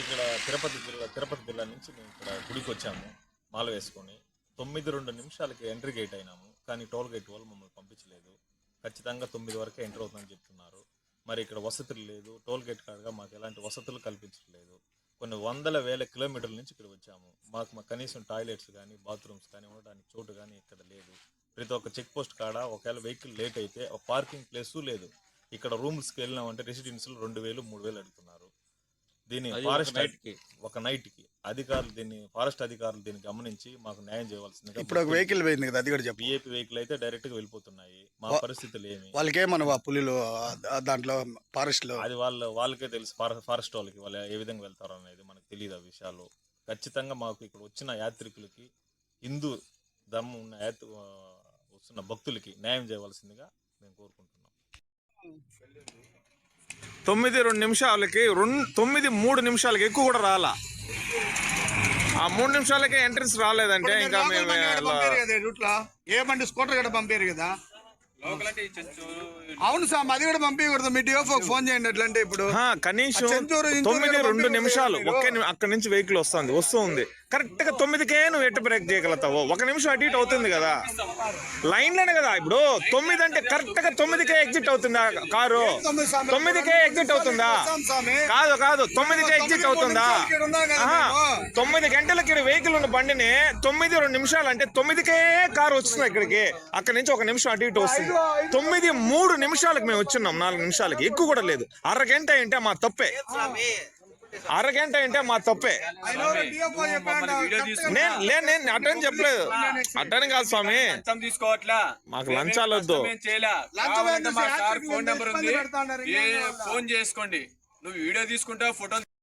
ఇక్కడ తిరుపతి జిల్లా తిరుపతి జిల్లా నుంచి మేము ఇక్కడ గుడికి వచ్చాము. మాల వేసుకొని తొమ్మిది రెండు నిమిషాలకి ఎంట్రీ గేట్ అయినాము. కానీ టోల్ గేట్ వాళ్ళు మమ్మల్ని పంపించలేదు. ఖచ్చితంగా తొమ్మిది వరకే ఎంటర్ అవుతుందని చెప్తున్నారు. మరి ఇక్కడ వసతులు లేదు. టోల్ గేట్ కాడగా మాకు ఎలాంటి వసతులు కల్పించట్లేదు కొన్ని వందల వేల కిలోమీటర్ల నుంచి ఇక్కడ వచ్చాము. మాకు మా కనీసం టాయిలెట్స్ కానీ బాత్రూమ్స్ కానీ ఉండడానికి చోటు కానీ ఇక్కడ లేదు. ప్రతి ఒక్క చెక్ పోస్ట్ కాడ ఒకవేళ వెహికల్ లేట్ అయితే ఒక పార్కింగ్ ప్లేసు లేదు. ఇక్కడ రూమ్స్కి వెళ్ళినామంటే రెసిడెన్సీలు రెండు వేలు మూడు వేలు అడుగుతున్నారు. దీన్ని ఫారెస్ట్ ఒక నైట్కి అధికారులు దీన్ని ఫారెస్ట్ అధికారులు దీన్ని గమనించి మాకు న్యాయం చేయవలసిందిగా ఇప్పుడు ఒక వెహికల్ పోయింది కదా అది కూడా చెప్పు. విఐపి వెహికల్ అయితే డైరెక్ట్గా వెళ్ళిపోతున్నాయి. మా పరిస్థితులు ఏమి? వాళ్ళకి ఏమన్నా పులిలు ఆ దాంట్లో ఫారెస్ట్లో? అది వాళ్ళ వాళ్ళకే తెలుసు ఫారె- ఫారెస్ట్ వాళ్ళకి వాళ్ళు ఏ విధంగా వెళ్తారు అనేది మనకు తెలియదు ఆ విషయాలు. ఖచ్చితంగా మాకు ఇక్కడ వచ్చిన యాత్రికులకి హిందూ ధర్మం ఉన్న యాత్రి వస్తున్న భక్తులకి న్యాయం చేయవలసిందిగా మేము కోరుకుంటున్నాం. తొమ్మిది రెండు నిమిషాలకి రెండు తొమ్మిది మూడు నిమిషాలకి ఎక్కువ కూడా రాలా. ఆ మూడు నిమిషాలకే ఎంట్రన్స్ రాలేదంటే ఇంకా మేము ఎలా- రూట్లో ఏ బండి స్కూటర్ కూడా పంపారు కదా? అవును సార్ అది కూడా పంపించకూడదు మీ డిఓఫో ఫోన్ చేయండి ఎట్లంటే ఇప్పుడు. కనీసం తొమ్మిది రెండు నిమిషాలు. ఒకే అక్కడి నుంచి వెహికల్ వస్తుంది వస్తుంది కరెక్ట్గా తొమ్మిదికే నువ్వు ఎట్టు బ్రేక్ చేయగలుగుతావు? ఒక నిమిషం అటు ఇటు అవుతుంది కదా? లైన్లోనే కదా ఇప్పుడు. తొమ్మిది అంటే కరెక్ట్గా తొమ్మిదికే ఎగ్జిట్ అవుతుందా కారు. తొమ్మిదికే ఎగ్జిట్ అవుతుందా. కాదు కాదు. తొమ్మిదికే ఎగ్జిట్ అవుతుందా. తొమ్మిది గంటలకి ఇక్కడ వెహికల్ ఉన్న బండిని తొమ్మిది రెండు నిమిషాలు అంటే తొమ్మిదికే కారు వస్తుంది ఇక్కడికి. అక్కడి నుంచి ఒక నిమిషం అటు ఇటు వస్తుంది. తొమ్మిది మూడు నిమిషాలకు మేము వచ్చున్నాం నాలుగు నిమిషాలకి. ఎక్కువ కూడా లేదు. అరగంట అంటే మా తప్పే. అరగంట అంటే మా తప్పే. నేను లేదు నేను అటని చెప్పలేదు. అటని కాదు స్వామి. తీసుకోవట్లా? మాకు లంచాలు వద్దు. ఫోన్ చేసుకోండి. నువ్వు వీడియో తీసుకుంటా ఫోటో